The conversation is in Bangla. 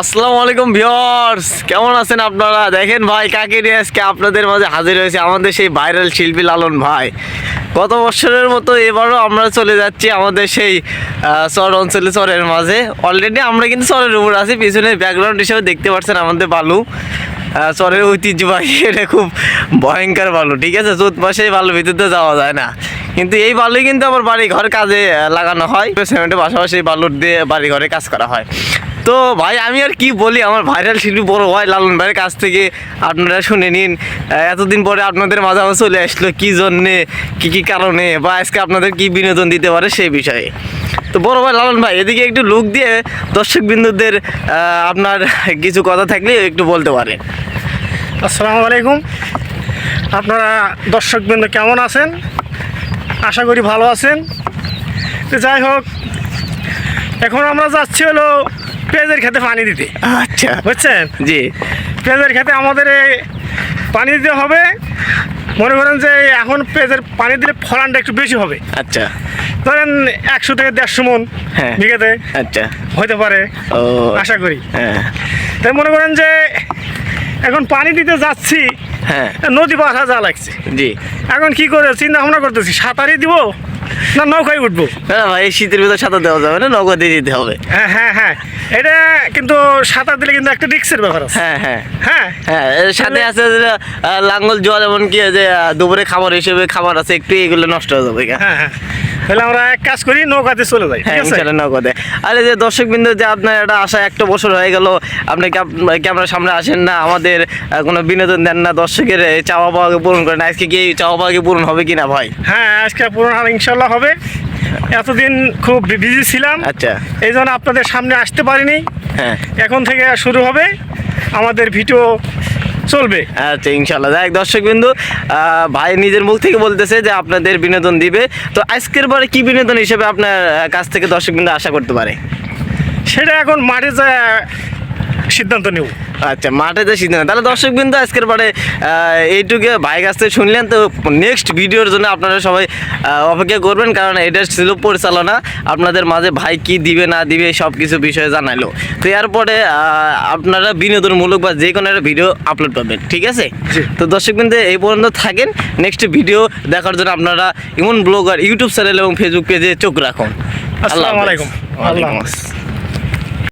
আসসালামু আলাইকুম ভিউয়ার্স, কেমন আছেন আপনারা? দেখেন ভাই, কাকে নিয়ে আজকে আপনাদের মাঝে হাজির হয়েছে আমাদের সেই ভাইরাল শিল্পী লালন ভাই। গত বছরের মতো এবারও আমরা চলে যাচ্ছি আমাদের সেই চর অঞ্চলে, চরের মাঝে। অলরেডি আমরা কিন্তু চরের উপর আছি, পিছনে ব্যাকগ্রাউন্ড হিসেবে দেখতে পাচ্ছেন আমাদের বালু। চরের ঐতিহ্যবাহী, এটা খুব ভয়ঙ্কর বালু, ঠিক আছে? চোদ্দ মাসে বালুর ভিতরে যাওয়া যায় না। কিন্তু এই বালুই কিন্তু আমার বাড়ি ঘর কাজে লাগানো হয়। সিমেন্টের পাশাপাশি বালুর দিয়ে বাড়ি ঘরে কাজ করা হয়। তো ভাই, আমি আর কি বলি, আমার ভাইরাল শিল্পী বড় ভাই লালন ভাইয়ের কাছ থেকে আপনারা শুনে নিন এতদিন পরে আপনাদের মাঝে চলে আসলো, কী জন্যে, কী কী কারণে, বা আজকে আপনাদের কি বিনোদন দিতে পারে সেই বিষয়ে। তো বড় ভাই লালন ভাই, এদিকে একটু লুক দিয়ে দর্শক বিন্দুদের আপনার কিছু কথা থাকলে একটু বলতে পারেন। আসসালামু আলাইকুম। আপনারা দর্শকবৃন্দ কেমন আছেন? আশা করি ভালো আছেন। তো যাই হোক এখন আমরা যাচ্ছি হলো পেঁয়াজের খেতে পানি দিতে। আচ্ছা। বুঝছেন? জি। পেঁয়াজের খেতে আমাদের পানি দিতে হবে। মনে করেন যে এখন পেঁয়াজের পানি দিলে ফলনটা একটু বেশি হবে। আচ্ছা। ধরেন একশো থেকে দেড়শো মন হ্যাঁ। বিঘাতে আচ্ছা। হতে পারে। আশা করি। হ্যাঁ। তাই মনে করেন যে এখন পানি দিতে যাচ্ছি হ্যাঁ। নদী পার যা লাগছে। জি। এখন কি করে? চিন্তা ভাবনা করতেছি সাঁতারই দিব? না নৌকায় উঠবো। না ভাই এই শীতের ভিতর সাঁতার দেওয়া যাবে না নগদ দিয়ে দিতে হবে। হ্যাঁ হ্যাঁ হ্যাঁ। এটা কিন্তু সাঁতার দিলে কিন্তু একটা রিক্সের ব্যাপার আছে। হ্যাঁ হ্যাঁ। হ্যাঁ? হ্যাঁ সাথে আছে লাঙ্গল জল এমন কি যে দুপুরে খাবার হিসেবে খাবার আছে একটু এগুলো নষ্ট হয়ে যাবে হ্যাঁ হ্যাঁ। তাহলে আমরা এক কাজ করি নৌকাতে চলে যাই হ্যাঁ ঠিক আছে? ইনশাল্লাহ আরে যে দর্শক বিন্দু যে আপনার এটা আসা একটা বছর হয়ে গেল আপনি ক্যামেরার সামনে আসেন না আমাদের কোনো বিনোদন দেন না দর্শকের চাওয়া পাওয়াকে পূরণ করেন। আজকে কি চাওয়া পাওয়াকে পূরণ হবে কিনা ভাই? হ্যাঁ আজকে পুরোনো হাল ইনশাল্লাহ। হবে। এতদিন খুব বিজি ছিলাম। আচ্ছা। এই জন্য আপনাদের সামনে আসতে পারিনি। হ্যাঁ। এখন থেকে শুরু হবে। আমাদের ভিডিও চলবে। আচ্ছা ইনশাল্লাহ দেখ দর্শক বিন্দু ভাই নিজের মুখ থেকে বলতেছে যে আপনাদের বিনোদন দিবে। তো আজকের পরে কি বিনোদন হিসেবে আপনার কাছ থেকে দর্শক বিন্দু আশা করতে পারে? সেটা এখন মাঠে যা সিদ্ধান্ত নেব। আচ্ছা মাঠে যে সিদ্ধান্ত তাহলে দর্শক বিন্দু আজকের পরে এইটুকু ভাই কাছ থেকে শুনলেন। তো নেক্সট ভিডিওর জন্য আপনারা সবাই অপেক্ষা করবেন কারণ এটা ছিল পরিচালনা। আপনাদের মাঝে ভাই কি দিবে না দিবে সব কিছু বিষয়ে জানাইলো। তো এরপরে আপনারা বিনোদনমূলক বা যে কোনো একটা ভিডিও আপলোড পাবেন ঠিক আছে? তো দর্শক বিন্দু এই পর্যন্ত থাকেন। নেক্সট ভিডিও দেখার জন্য আপনারা ইমন ব্লগার ইউটিউব চ্যানেল এবং ফেসবুক পেজে চোখ রাখুন। আসসালামু আলাইকুম। আল্লাহ।